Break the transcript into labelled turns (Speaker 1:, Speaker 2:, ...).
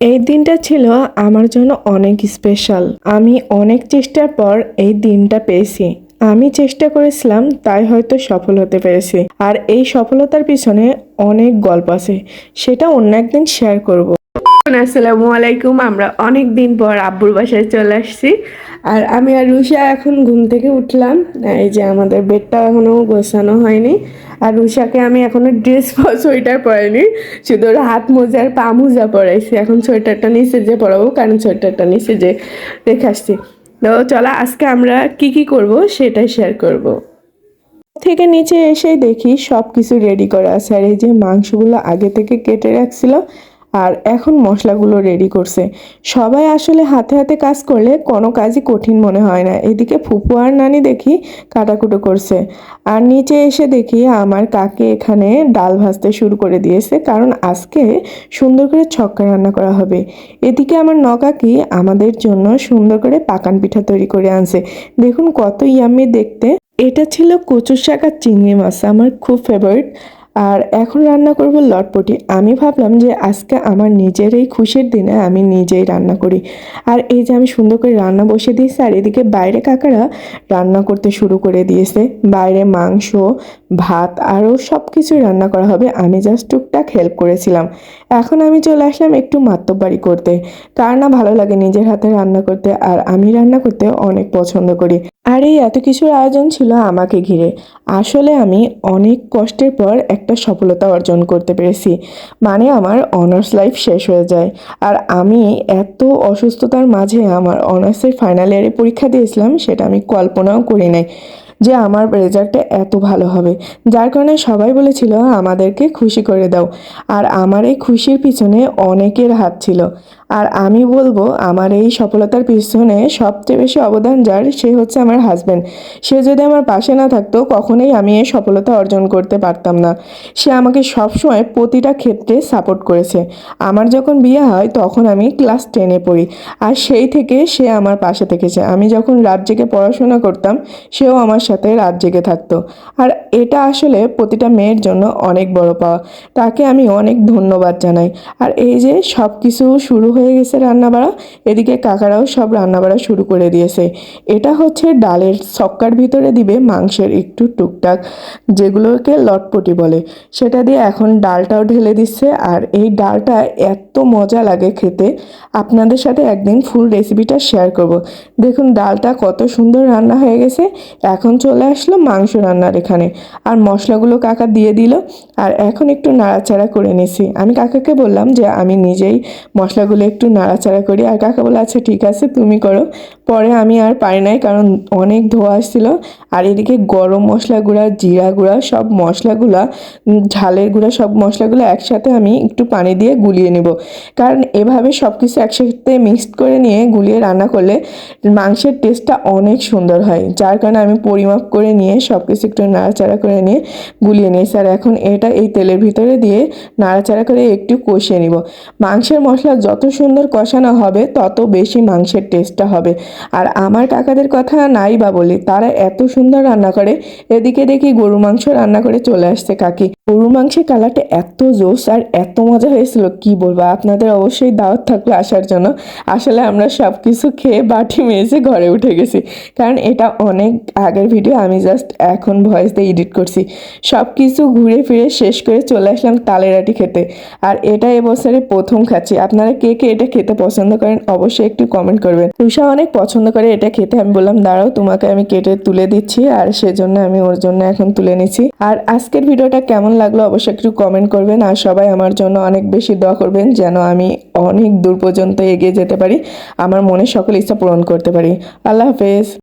Speaker 1: এই দিনটা ছিল আমার জন্য অনেক স্পেশাল আমি অনেক চেষ্টার পর এই দিনটা পেয়েছি। আমি চেষ্টা করেছিলাম, তাই হয়তো সফল হতে পেরেছি। আর এই সফলতার পিছনে অনেক গল্প আছে, সেটা অন্য একদিন শেয়ার করব। আসসালামু আলাইকুম, আমরা অনেক দিন পর আব্বুর বাসায় চলে আসছি। আর আমি আর রুষা এখন ঘুম থেকে উঠলাম, এই যে আমাদের বেডটা এখনও গোছানো হয়নি। আর রুষাকে আমি এখনও ড্রেস সোয়েটার পরাইনি, শুধু ওর হাত মোজা আর পা মোজা পরাইছি। এখন সোয়েটারটা নিচে যে পরাবো, কারণ সোয়েটারটা নিচে যে রেখে আসছি। তো চলো, আজকে আমরা কি কি করব সেটাই শেয়ার করব। থেকে নিচে এসে দেখি সব কিছু রেডি করা আছে। আর এই যে মাংসগুলো আগে থেকে কেটে রাখছিল আর এখন মশলাগুলো রেডি করছে। সবাই আসলে হাতে হাতে কাজ করলে কোনো কাজই কঠিন মনে হয় না। এদিকে ফুপু আর নানি দেখি কাটাকুটো করছে। আর নিচে এসে দেখি আমার কাকে এখানে ডাল ভাজতে শুরু করে দিয়েছে, কারণ আজকে সুন্দর করে ছক্কা রান্না করা হবে। এদিকে আমার নকাকি আমাদের জন্য সুন্দর করে পাকান পিঠা তৈরি করে আনছে। দেখুন কত ইয়াম্মি দেখতে। এটা ছিল কচুর শাক আর চিংড়ি মাছ, আমার খুব ফেভারিট আর এখন রান্না করব লটপটি। আমি ভাবলাম যে আজকে আমার নিজের এই খুশির দিনে আমি নিজেই রান্না করি। আর এই যে আমি সুন্দর করে রান্না বসে দিয়েছি, আর এদিকে বাইরে কাকারা রান্না করতে শুরু করে দিয়েছে। বাইরে মাংস ভাত আরও সব কিছুই রান্না করা হবে। আমি জাস্ট টুকটাক হেল্প করেছিলাম। এখন আমি চলে আসলাম একটু মাত্তবাড়ি করতে। কার না ভালো লাগে নিজের হাতে রান্না করতে আর আমি রান্না করতে অনেক পছন্দ করি। আর এই এত কিছুর আয়োজন ছিল আমাকে ঘিরে। আসলে আমি অনেক কষ্টের পর একটা সফলতা অর্জন করতে পেরেছি। মানে আমার অনার্স লাইফ শেষ হয়ে যায়। আর আমি এত অসুস্থতার মাঝে আমার অনার্সের ফাইনাল ইয়ারে পরীক্ষা দিয়েছিলাম, সেটা আমি কল্পনাও করি নাই। যে আমার রেজাল্টটা এত ভালো হবে। যার কারণে সবাই বলেছিল, আমাদেরকে খুশি করে দাও। আর আমার এই খুশির পিছনে অনেকের হাত ছিল। আর আমি বলব, আমার এই সফলতার পিছনে সবচেয়ে বেশি অবদান যার, সে হচ্ছে আমার হাজব্যান্ড সে যদি আমার পাশে না থাকতো, কখনোই আমি এই সফলতা অর্জন করতে পারতাম না। সে আমাকে সবসময় প্রতিটা ক্ষেত্রে সাপোর্ট করেছে। আমার যখন বিয়ে হয়, তখন আমি ক্লাস টেনে পড়ি। আর সেই থেকে সে আমার পাশে থেকেছে। আমি যখন রাত জেগে পড়াশোনা করতাম, সেও আমার সাথে রাত জেগে থাকতো। আর এটা আসলে প্রতিটা মেয়ের জন্য অনেক বড় পাওয়া। তাকে আমি অনেক ধন্যবাদ জানাই। আর এই যে সব কিছু শুরু হয়ে গেছে রান্নাবাড়া। এদিকে কাকারাও সব রান্নাবাড়া শুরু করে দিয়েছে। এটা হচ্ছে ডালের ছক্কার ভিতরে দিবে মাংসের একটু টুকটাক, যেগুলোকে লটপটি বলে। সেটা দিয়ে এখন ডালটাও ঢেলে দিচ্ছে। আর এই ডালটা এত মজা লাগে খেতে। আপনাদের সাথে একদিন ফুল রেসিপিটা শেয়ার করব। দেখুন, ডালটা কত সুন্দর রান্না হয়ে গেছে। এখন চলে আসলো মাংস রান্নার এখানে। আর মশলাগুলো কাকা দিয়ে দিল। আর এখন একটু নাড়াচাড়া করে নিছি আমি কাকাকে বললাম যে আমি নিজেই মশলাগুলো একটু নাড়াচাড়া করি। আর কাকা বলে আচ্ছা ঠিক আছে, তুমি করো। পরে আমি আর পারি নাই, কারণ অনেক ধোয়া আসছিল। আর এদিকে গরম মশলা গুঁড়া, জিরা গুঁড়া, সব মশলাগুলা ঝালের গুঁড়া, সব মশলাগুলো একসাথে আমি একটু পানি দিয়ে গুলিয়ে নেব। কারণ এভাবে সব কিছু একসাথে মিক্সড করে নিয়ে গুলিয়ে রান্না করলে মাংসের টেস্টটা অনেক সুন্দর হয়। যার কারণে আমি পরিমাপ করে নিয়ে সব কিছু একটু নাড়াচাড়া করে নিয়ে গুলিয়ে নিয়েছি। আর এখন এটা এই তেলের ভিতরে দিয়ে নাড়াচাড়া করে একটু কষিয়ে নিব। মাংসের মশলা যত সুন্দর কষানো হবে, তত বেশি মাংসের টেস্টটা হবে। আর আমার কাকাদের কথা নাই বা বলি, তারা এত সুন্দর রান্না করে, এদিকে দেখি গরু মাংস রান্না করে চলে আসছে কাকি। গরু মাংসের কালারটা এত জোস আর এত মজা হয়েছিল, কি বলব? আপনাদের অবশ্যই দাওয়াত থাকল আসার জন্য। আসলে আমরা সব কিছু খেয়ে বাটি মেজে ঘরে উঠে গেছি। কারণ এটা অনেক আগের ভিডিও আমি জাস্ট এখন ভয়েস দিয়ে এডিট করছি। সব কিছু ঘুরে ফিরে শেষ করে চলে আসলাম তালেরাটি খেতে। আর এটা এবছরে প্রথম খাচ্ছি। আপনারা কে কে এটা খেতে পছন্দ করেন, অবশ্যই একটু কমেন্ট করবেন। তুষা অনেক পছন্দ করে এটা খেতে। আমি বললাম, দাঁড়াও, তোমাকে আমি কেটে তুলে দিচ্ছি আর সেজন্য আমি ওর জন্য এখন তুলে নিচ্ছি। আর আজকের ভিডিওটা কেমন লাগল অবশ্যই একটু কমেন্ট করবেন আর সবাই আমার জন্য অনেক বেশি দোয়া করবেন যেন আমি অনেক দূর পর্যন্ত এগিয়ে যেতে পারি, আমার মনের সকল ইচ্ছা পূরণ করতে পারি। আল্লাহ হাফেজ।